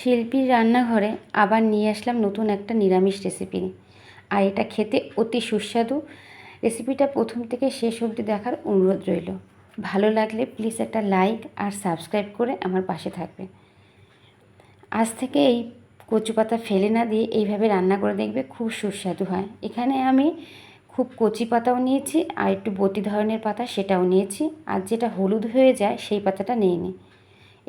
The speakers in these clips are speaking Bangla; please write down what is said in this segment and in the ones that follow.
শিল্পীর রান্নাঘরে আবার নিয়ে আসলাম নতুন একটা নিরামিষ রেসিপি আর এটা খেতে অতি সুস্বাদু। রেসিপিটা প্রথম থেকে শেষ অবধি দেখার অনুরোধ রইল। ভালো লাগলে প্লিজ একটা লাইক আর সাবস্ক্রাইব করে আমার পাশে থাকবে। আজ থেকে এই কচু পাতা ফেলে না দিয়ে এইভাবে রান্না করে দেখবে খুব সুস্বাদু হয়। এখানে আমি খুব কচি পাতাও নিয়েছি আর একটু বটি ধরনের পাতা সেটাও নিয়েছি। আর যেটা হলুদ হয়ে যায় সেই পাতাটা নিয়ে নিই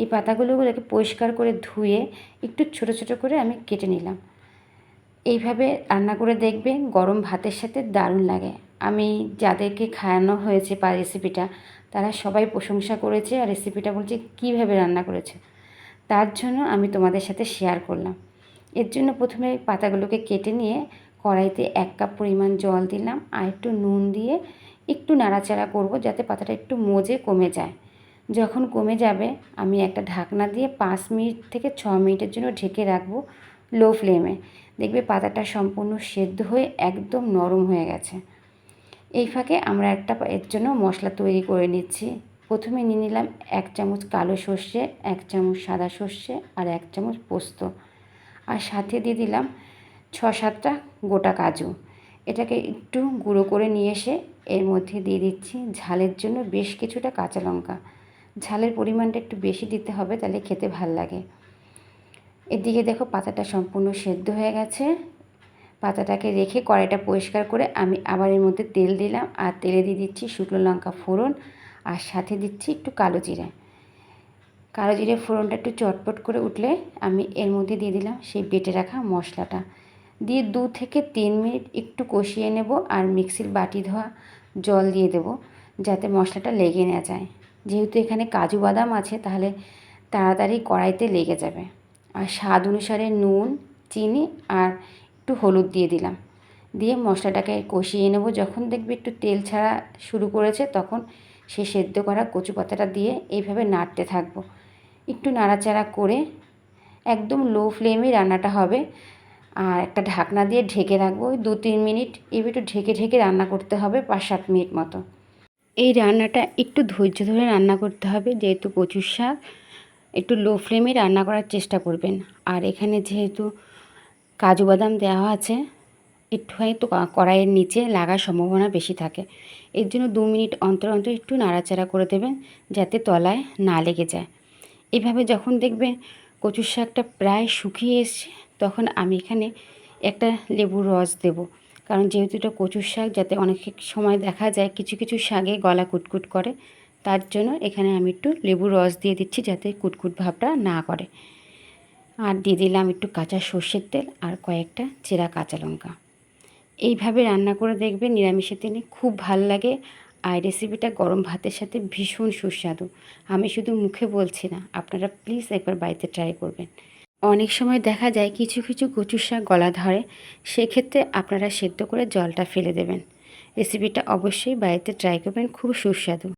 এই পাতাগুলোগুলোকে পরিষ্কার করে ধুয়ে একটু ছোট ছোট করে আমি কেটে নিলাম। এইভাবে রান্না করে দেখবে গরম ভাতের সাথে দারুণ লাগে। আমি যাদেরকে খাওয়ানো হয়েছে পা রেসিপিটা তারা সবাই প্রশংসা করেছে আর রেসিপিটা বলছে কীভাবে রান্না করেছে। তার জন্য আমি তোমাদের সাথে শেয়ার করলাম। এর জন্য প্রথমে পাতাগুলোকে কেটে নিয়ে কড়াইতে এক কাপ পরিমাণ জল দিলাম। আর একটু নুন দিয়ে একটু নাড়াচাড়া করব যাতে পাতাটা একটু মজে কমে যায়। যখন কমে যাবে, আমি একটা ঢাকনা দিয়ে পাঁচ মিনিট থেকে ছ মিনিটের জন্য ঢেকে রাখব লো ফ্লেমে দেখবে পাতাটা সম্পূর্ণ সেদ্ধ হয়ে একদম নরম হয়ে গেছে। এই ফাঁকে আমরা একটা এর জন্য মশলা তৈরি করে নিচ্ছি। প্রথমে নিয়ে নিলাম এক চামচ কালো সর্ষে, এক চামচ সাদা সর্ষে আর এক চামচ পোস্ত। আর সাথে দিয়ে দিলাম ছ সাতটা গোটা কাজু। এটাকে একটু গুঁড়ো করে নিয়ে এসে এর মধ্যে দিয়ে দিচ্ছি ঝালের জন্য বেশ কিছুটা কাঁচা লঙ্কা। ঝালের পরিমাণটা একটু বেশি দিতে হবে, তাহলে খেতে ভালো লাগে। এদিকে দেখো পাতাটা সম্পূর্ণ সেদ্ধ হয়ে গেছে। পাতাটাকে রেখে কড়াইটা পরিষ্কার করে আমি আবার এর মধ্যে তেল দিলাম। আর তেলে দিয়ে দিচ্ছি শুকনো লঙ্কা ফোড়ন আর সাথে দিচ্ছি একটু কালো জিরে। কালো জিরে ফোড়নটা একটু চটপট করে উঠলে আমি এর মধ্যে দিয়ে দিলাম সেই বেটে রাখা মশলাটা। দিয়ে দু থেকে তিন মিনিট একটু কষিয়ে নেব আর মিক্সির বাটি ধোয়া জল দিয়ে দেব যাতে মশলাটা লেগে না যায়। যেহেতু এখানে কাজু বাদাম আছে, তাহলে তাড়াতাড়ি কড়াইতে লেগে যাবে। আর স্বাদ অনুসারে নুন, চিনি আর একটু হলুদ দিয়ে দিলাম। দিয়ে মশলাটাকে কষিয়ে নেব। যখন দেখবে একটু তেল ছাড়া শুরু করেছে, তখন সে সেদ্ধ করা কচু পাতাটা দিয়ে এইভাবে নাড়তে থাকব। একটু নাড়াচাড়া করে একদম লো ফ্লেমে রান্নাটা হবে। আর একটা ঢাকনা দিয়ে ঢেকে রাখব। ওই দু তিন মিনিট এবার একটু ঢেকে ঢেকে রান্না করতে হবে পাঁচ সাত মিনিট মতো। এই রান্নাটা একটু ধৈর্য ধরে রান্না করতে হবে, যেহেতু কচুর শাক, একটু লো ফ্লেমে রান্না করার চেষ্টা করবেন। আর এখানে যেহেতু কাজু বাদাম দেওয়া আছে, একটু হয়তো কড়াইয়ের নিচে লাগার সম্ভাবনা বেশি থাকে। এর জন্য দু মিনিট অন্তর অন্তর একটু নাড়াচাড়া করে দেবেন, যাতে তলায় না লেগে যায়। এভাবে যখন দেখবেন কচুর শাকটা প্রায় শুকিয়ে এসছে, তখন আমি এখানে একটা লেবুর রস দেব। কারণ যেহেতু এটা কচুর শাক, যাতে অনেক সময় দেখা যায় কিছু কিছু শাকে গলা কুটকুট করে, তার জন্য এখানে আমি একটু লেবুর রস দিয়ে দিচ্ছি যাতে কুটকুট ভাবটা না করে। আর দিয়ে দিলাম একটু কাঁচা সর্ষের তেল আর কয়েকটা চেরা কাঁচা লঙ্কা। এইভাবে রান্না করে দেখবে নিরামিষের দিনে খুব ভালো লাগে আর রেসিপিটা গরম ভাতের সাথে ভীষণ সুস্বাদু। আমি শুধু মুখে বলছি না, আপনারা প্লিজ একবার বাড়িতে ট্রাই করবেন। অনেক সময় দেখা যায় কিছু কিছু কচু শাক গলা ধরে, সেক্ষেত্রে আপনারা সেদ্ধ করে জলটা ফেলে দেবেন। রেসিপিটা অবশ্যই বাড়িতে ট্রাই করবেন, খুব সুস্বাদু।